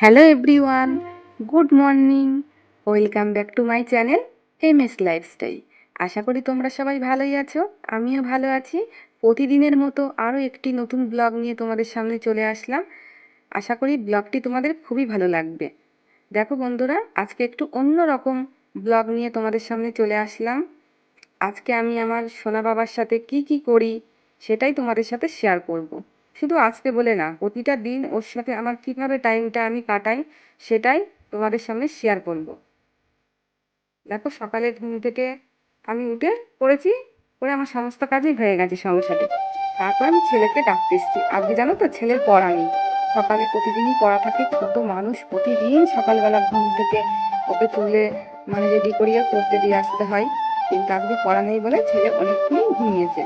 Hello everyone good morning welcome back to my channel M S lifestyle আশা করি তোমরা সবাই ভালোই আছো, আমিও ভালো আছি। প্রতিদিনের মতো আরও একটি নতুন ব্লগ নিয়ে তোমাদের সামনে চলে আসলাম। আশা করি ব্লগটি তোমাদের খুবই ভালো লাগবে। দেখো বন্ধুরা, আজকে একটু অন্য রকম ব্লগ নিয়ে তোমাদের সামনে চলে আসলাম। আজকে আমি আমার সোনা বাবার সাথে কি কি করি, সেটাই তোমাদের সাথে শেয়ার করব। শুধু আজকে বলে না, প্রতিটা দিন ওর সাথে আমার কীভাবে টাইমটা আমি কাটাই সেটাই তোমাদের সামনে শেয়ার করব। দেখো সকালে ঘুম থেকে আমি উঠে পড়েছি করে আমার সমস্ত কাজই হয়ে গেছে সংসারে। তারপর আমি ছেলেকে ডাকতে এসেছি। আজকে জানো তো ছেলের পড়া নেই। সকালে প্রতিদিনই পড়া থাকে ছোট মানুষ প্রতিদিন সকালবেলা ঘুম থেকে ওকে তুলে মানে রেডি করিয়ে পড়তে দিয়ে আসতে হয়। কিন্তু আজকে পড়া নেই বলে ছেলে অনেকক্ষণই ঘুমিয়েছে।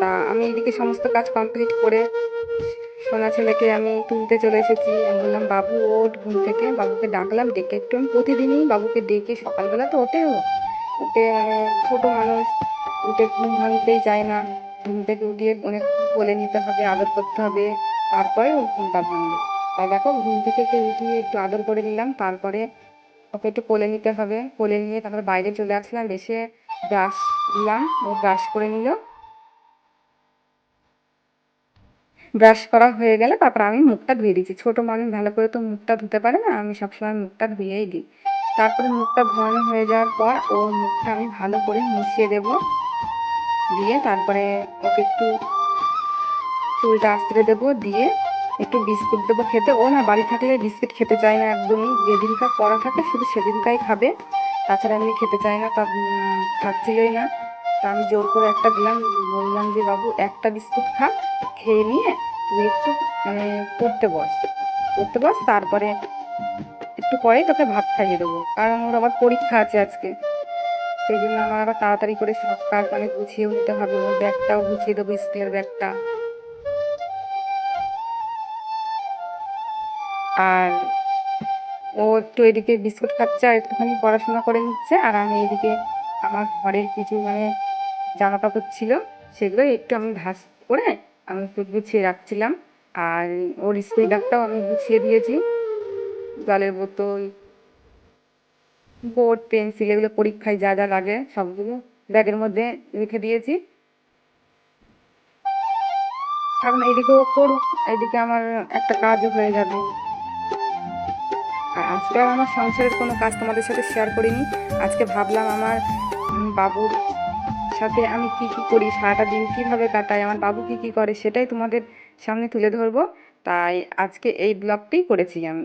তা আমি এদিকে সমস্ত কাজ কমপ্লিট করে সোনা ছেলেকে আমি তুলতে চলে এসেছি। আমি বললাম, বাবু, ওঠ ঘুম থেকে। বাবুকে ডাকলাম, ডেকে একটু আমি প্রতিদিনই বাবুকে ডেকে সকালবেলা তো ওঠে ও উঠে মানে ছোটো মানুষ, উঠে ঘুম ভাঙতেই চায় না। ঘুম থেকে উঠিয়ে অনেক বলে নিতে হবে, আদর করতে হবে। তারপরে ও ঘুমটা ভাঙবে তাই দেখো, ঘুম থেকে উঠিয়ে একটু আদর করে নিলাম। তারপরে ওকে একটু কোলে নিতে হবে। কোলে নিয়ে তারপরে বাইরে চলে আসলাম, এসে ব্রাশ দিলাম ও ব্রাশ করে নিল। ব্রাশ করা হয়ে গেলে তারপর আমি মুখটা ধুয়ে দিচ্ছি। ছোটো মানুষ ভালো করে তো মুখটা ধুতে পারে না, আমি সবসময় মুখটা ধুয়েই দিই। তারপরে মুখটা ধোয়ানো হয়ে যাওয়ার পর ও মুখটা আমি ভালো করে মুছিয়ে দেব। দিয়ে তারপরে ওকে একটু চুলটা আস্তে দেবো, দিয়ে একটু বিস্কুট দেবো খেতে। ও না বাড়ি থাকলে বিস্কিট খেতে চায় না একদমই। যেদিনকার পড়া থাকে শুধু সেদিনকাই খাবে। তাছাড়া এমনি খেতে চায় না, তা খাচ্ছিলই না। তা আমি জোর করে একটা দিলাম, বললাম যে, বাবু, একটা বিস্কুট খা, খেয়ে নিয়ে তুই একটু মানে পড়তে বস। পড়তে বস, তারপরে একটু পরেই তোকে ভাত খাইয়ে দেবো। কারণ ওর আবার পরীক্ষা আছে আজকে। সেই জন্য আমার আবার তাড়াতাড়ি করে সব কাজ মানে গুছিয়ে উঠতে হবে। ওর ব্যাগটাও গুছিয়ে দেবো, স্কুলের ব্যাগটা। আর ও একটু এদিকে বিস্কুট খাচ্ছে আর একটুখানি পড়াশোনা করে নিচ্ছে। আর আমি এদিকে আমার ঘরের কিছু মানে জামা কাপড় ছিল, সেগুলো একটু আমি ভাস করে আমি একটু গুছিয়ে রাখছিলাম। আর ওর স্কুল ব্যাগটাও আমি গুছিয়ে দিয়েছি। জলের বোতল, বোর্ড, পেন্সিল এগুলো পরীক্ষায় যা যা লাগে সবগুলো ব্যাগের মধ্যে রেখে দিয়েছি। এখন এইদিকেও করুক এইদিকে আমার একটা কাজও হয়ে যাবে। আর আজকে আমার সংসারের কোনো কাজ তোমাদের সাথে শেয়ার করিনি। আজকে ভাবলাম আমার বাবুর সাথে আমি কি কি করি, সারাটা দিন কীভাবে কাটাই, আমার বাবু কি কি করে, সেটাই তোমাদের সামনে তুলে ধরবো। তাই আজকে এই ব্লগটি করেছি আমি।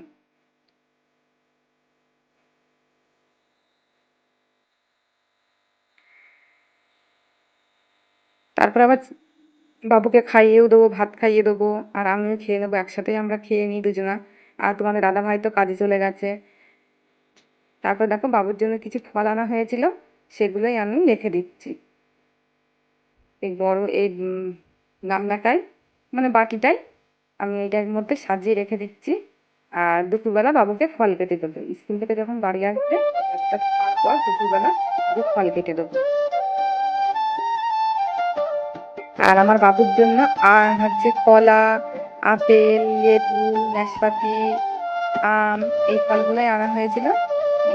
তারপর আবার বাবুকে খাইয়েও দেবো, ভাত খাইয়ে দেবো, আর আমিও খেয়ে নেব, একসাথেই আমরা খেয়ে নিই দুজনা। আর তোমাদের দাদা ভাই তো কাজে চলে গেছে। তারপর দেখো বাবুর জন্য কিছু ফল আনা হয়েছিল। সেগুলোই আমি রেখে দিচ্ছি। এই বড় এই গামলাটায় মানে বাটিটায় আমি এইটার মধ্যে সাজিয়ে রেখে দিচ্ছি। আর দুপুরবেলা বাবুকে ফল কেটে দেবো। স্কুল থেকে যখন বাড়ি আসবে, একটা পর দুপুরবেলা ফল কেটে দেবো। আর আমার বাবুর জন্য আর হচ্ছে কলা, আপেল, লেবু, নাশপাতি, আম, এই ফলগুলোই আনা হয়েছিল।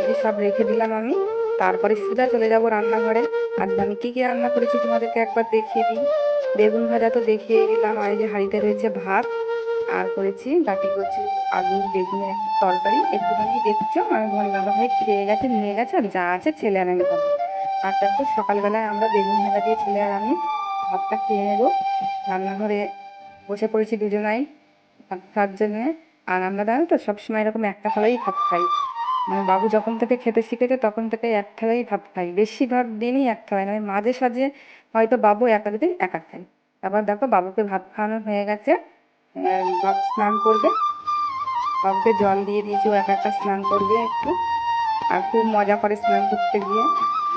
এই সব রেখে দিলাম আমি। তারপরে সোজা চলে যাব রান্নাঘরে। আর আমি কী কী রান্না করেছি তোমাদেরকে একবার দেখিয়ে দিই। বেগুন ভাজা তো দেখিয়ে দিলাম, আর যে হাঁড়িতে রয়েছে ভাত, আর করেছি বাটি করছি আলু বেগুনের তরকারি। একটুখানি দেখছ আমি তোমার দাদা ভাই খেয়ে গেছে, নিয়ে গেছে, আর যা আছে ছেলে আর আমি খাব। আর তারপর সকালবেলায় আমরা বেগুন ভাজা দিয়ে ছেলে আর আমি ভাতটা খেয়ে নেব। রান্নাঘরে বসে পড়েছি দুজনাই খাওয়ার জন্যে আর আমরা জানো তো, সবসময় এরকম একটা থালাই ভাত খাই। মানে বাবু যখন থেকে খেতে শিখেছে তখন থেকে এক থালাই ভাত খাই। বেশিরভাগ দিনই এক থালাই মানে মাঝে সাঝে হয়তো বাবু একা দিন একা খাই আবার দেখো বাবুকে ভাত খাওয়ানো হয়ে গেছে বাবু স্নান করবে। বাবুকে জল দিয়ে দিয়েছি, ও একা একা স্নান করবে একটু। আর খুব মজা করে স্নান করতে গিয়ে,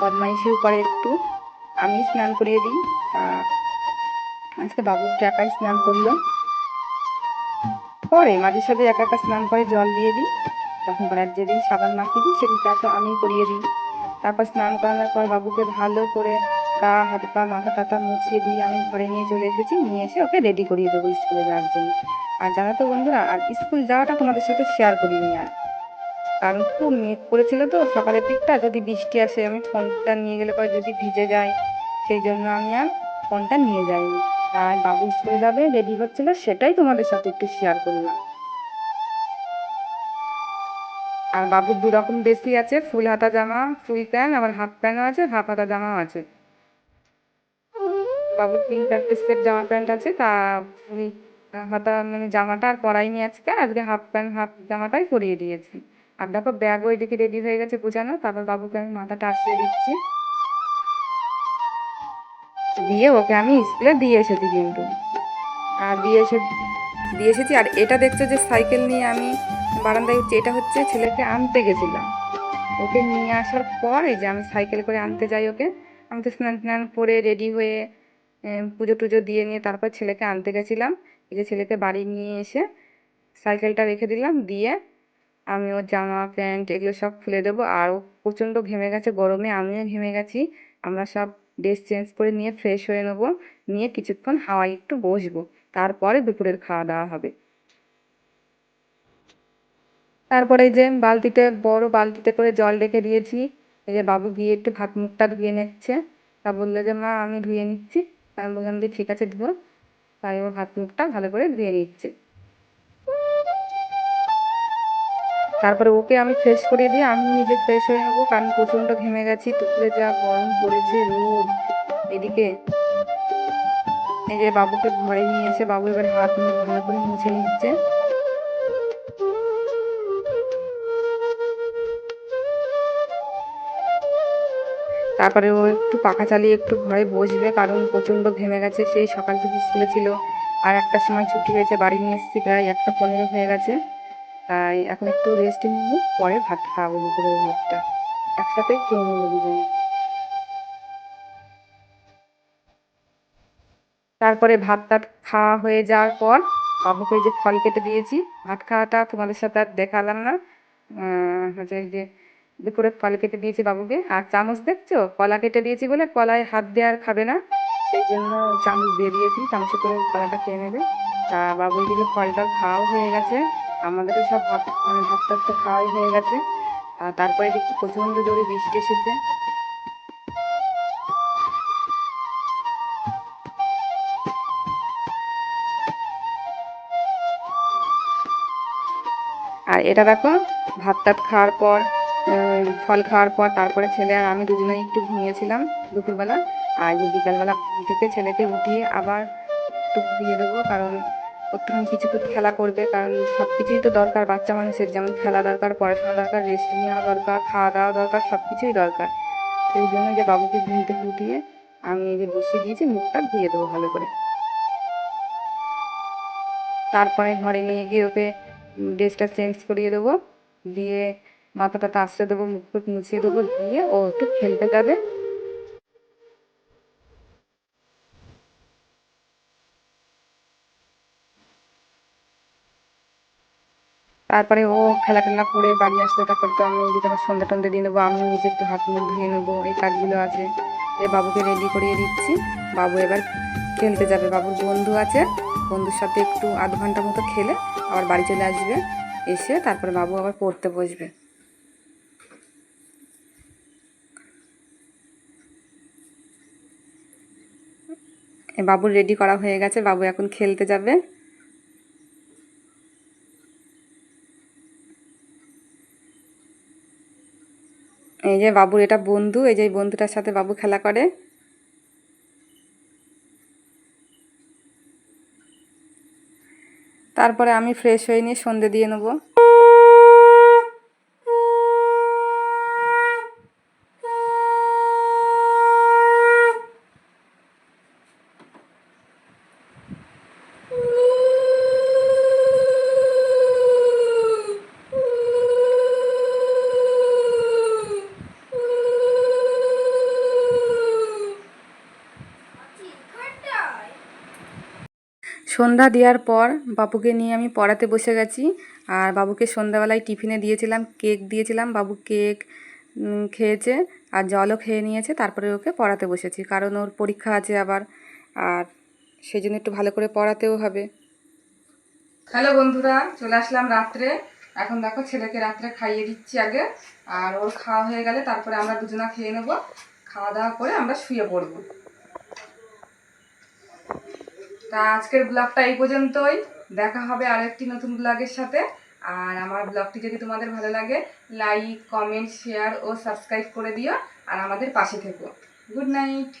বদমাইশিও করে একটু। আমি স্নান করিয়ে দিই। আজকে বাবু একাই স্নান করল। করে মাঝে সাঝে একা একা স্নান করে জল দিয়ে দিই। তখন করে যেদিন সাবান মাখিয়ে দিই সেদিনটা তো আমি করিয়ে দিই। তারপর স্নান করানোর পর বাবুকে ভালো করে গা, হাত, পা, মাথা টাথা মুছিয়ে দিয়ে আমি ঘরে নিয়ে চলে এসেছি। নিয়ে এসে ওকে রেডি করিয়ে দেবো স্কুলে যাওয়ার জন্য। আর জানো তো বন্ধুরা, আর স্কুল যাওয়াটা তোমাদের সাথে শেয়ার করিনি আর। কারণ খুব মেঘ করেছিল তো, সকালের দিকটা। যদি বৃষ্টি আসে, আমি ফোনটা নিয়ে গেলে পরে যদি ভিজে যায়, সেই জন্য আমি আর ফোনটা নিয়ে যাইনি। আর বাবু স্কুলে যাবে রেডি হচ্ছিল, সেটাই তোমাদের সাথে একটু শেয়ার করলাম। আর বাবুর দু রকম বেশি আছে, ফুল হাতা জামা ফুল প্যান্ট, আবার হাফ প্যান্টও আছে, হাফ হাতা জামাও আছে। বাবুর তিন চারটে সেট জামা প্যান্ট আছে, তা ফুল হাতা মানে জামাটা আর পরাইনি আজকে আজকে হাফ প্যান্ট, হাফ জামাটাই পরিয়ে দিয়েছি। আর দেখো ব্যাগও এদিকে রেডি হয়ে গেছে গোছানো, তারপর বাবুকে আমি মাথাটা আসিয়ে দিচ্ছি। দিয়ে ওকে আমি স্কুলে দিয়ে এসেছি কিন্তু। আর দিয়ে এসে দিয়ে এসেছি। আর এটা দেখছ যে সাইকেল নিয়ে আমি বারান্দায় হচ্ছে এটা হচ্ছে ছেলেকে আনতে গেছিলাম। ওকে নিয়ে আসার পর যে আমি সাইকেল করে আনতে যাই ওকে, আমি তো স্নান টান করে রেডি হয়ে পুজো টুজো দিয়ে নিয়ে তারপর ছেলেকে আনতে গেছিলাম। এই যে ছেলেকে বাড়ি নিয়ে এসে সাইকেলটা রেখে দিলাম। দিয়ে আমি ওর জামা, প্যান্ট এগুলো সব খুলে দেবো। আর ও প্রচণ্ড ঘেমে গেছে, গরমে আমিও ঘেমে গেছি। আমরা সব ড্রেস চেঞ্জ করে নিয়ে ফ্রেশ হয়ে নেব। নিয়ে কিছুক্ষণ হাওয়ায় একটু বসবো। তারপরে দুপুরের খাওয়া দাওয়া হবে। তারপরে যে বালতিতে, বড় বালতিতে করে জল রেখে দিয়েছি। এই যে বাবু গিয়ে একটু হাত মুখটা ধুয়ে নিচ্ছে। তা বলল যে, মা, আমি ধুয়ে নিচ্ছি। আমি বললাম যে, ঠিক আছে, ধুয়ো। তাই ওর হাত মুখটা ভালো করে ধুয়ে নিচ্ছে। তারপরে ওকে আমি ফ্রেশ করে দিয়ে, আমি নিজে ফ্রেশ হয়ে নেব। কারণ প্রচণ্ড ঘেমে গেছি, দুপুরে যা গরম পড়েছে রোদ। এদিকে এই যে বাবুকে ঘরে নিয়ে এসে বাবু এবার হাত মুখ ভালো করে মুছে নিচ্ছে। তারপরে ও একটু পাখা চালিয়ে একটু ঘরে বসবে, কারণ প্রচণ্ড ঘেমে গেছে সেই সকাল থেকে স্কুলে ছিল। আর একটা সময় ছুটি হয়েছে, বাড়ি নিয়ে এসেছি প্রায় একটা পনেরো হয়ে গেছে। তাই এখন একটু রেস্ট নিয়ে পরে ভাত খাওয়াবো দুপুরের ভাতটা। একসাথেই খেয়ে নেব দুজনে। তারপরে ভাত টাত খাওয়া হয়ে যাওয়ার পর বাবুকে যে ফল কেটে দিয়েছি। ভাত খাওয়াটা তোমাদের সাথে আর দেখালাম না। হচ্ছে যে দুপুরে ফল কেটে দিয়েছি বাবুকে। আর চামচ দেখছ? কলা কেটে দিয়েছি বলে কলায় হাত দিয়ে আর খাবে না। সেই জন্য চামচ দিয়ে দিয়েছি। চামচে করে কলাটা খেয়ে নেবে। তা বাবু এদিকে ফলটা খাওয়াও হয়ে গেছে। আমাদেরও সব ভাত মানে ভাত টাত খাওয়াই হয়ে গেছে। তারপরে দেখছি প্রচণ্ড জোরে বৃষ্টি এসেছে। এটা দেখো ভাত টাত খাওয়ার পর ফল খাওয়ার পর, তারপরে ছেলে আর আমি দুজনেই একটু ঘুমিয়েছিলাম দুপুরবেলা। আর বিকালবেলা থেকে ছেলেকে উঠিয়ে আবার একটু ঘুরিয়ে দেবো, কারণ একটুখানি কিছুক্ষণ খেলা করবে, কারণ সব কিছুই তো দরকার বাচ্চা মানুষের, যেমন খেলা দরকার, পড়াশোনা দরকার রেস্ট নেওয়া দরকার, খাওয়া দাওয়া দরকার সব কিছুই দরকার সেই জন্য যে বাবুকে ঘুম থেকে উঠিয়ে আমি যে বসিয়ে দিয়েছি, মুখটা ধুয়ে দেবো ভালো করে। তারপরে ঘরে নিয়ে গিয়ে ওকে ড্রেসটা চেঞ্জ করিয়ে দেবো। দিয়ে মাথাটা আশ্রে দেবো, মুখ মুছিয়ে দেবো, দিয়ে ও একটু খেলতে যাবে। তারপরে ও খেলা টেলা করে বাড়ি আসলে তারপর তো আমি এদিকে আবার সন্ধ্যা টন্ধে দিয়ে নেব আমি নিজে একটু হাত মুখ ধুয়ে নেব, এই কাজগুলো আছে। বাবুকে রেডি করিয়ে দিচ্ছি। বাবু এবার খেলতে যাবে বাবুর বন্ধু আছে। বন্ধুর সাথে একটু আধ ঘণ্টা মতো খেলে আবার বাড়ি চলে আসবে। এসে তারপরে বাবু আবার পড়তে বসবে। বাবুর রেডি করা হয়ে গেছে। বাবু এখন খেলতে যাবে। এই যে বাবুর এটা বন্ধু, এই যে বন্ধুটার সাথে বাবু খেলা করে। তারপরে আমি ফ্রেশ হয়ে নিয়ে সন্ধে দিয়ে নেব। সন্ধ্যা দেওয়ার পর বাবুকে নিয়ে আমি পড়াতে বসে গেছি। আর বাবুকে সন্ধ্যাবেলায় টিফিনে দিয়েছিলাম, কেক দিয়েছিলাম। বাবু কেক খেয়েছে আর জলও খেয়ে নিয়েছে। তারপরে ওকে পড়াতে বসেছি। কারণ ওর পরীক্ষা আছে আবার, আর সেই জন্য একটু ভালো করে পড়াতেও হবে। হ্যালো বন্ধুরা, চলে আসলাম রাত্রে। এখন দেখো ছেলেকে রাত্রে খাইয়ে দিচ্ছি আগে। আর ওর খাওয়া হয়ে গেলে তারপরে আমরা দুজনা খেয়ে নেব। খাওয়া দাওয়া করে আমরা শুয়ে পড়ব। তা আজকের ব্লগটা এই পর্যন্তই। দেখা হবে আরেকটি নতুন ব্লগের সাথে। আর আমার ব্লগটি যদি তোমাদের ভালো লাগে লাইক কমেন্ট শেয়ার ও সাবস্ক্রাইব করে দিও। আর আমাদের পাশে থেকো। Good night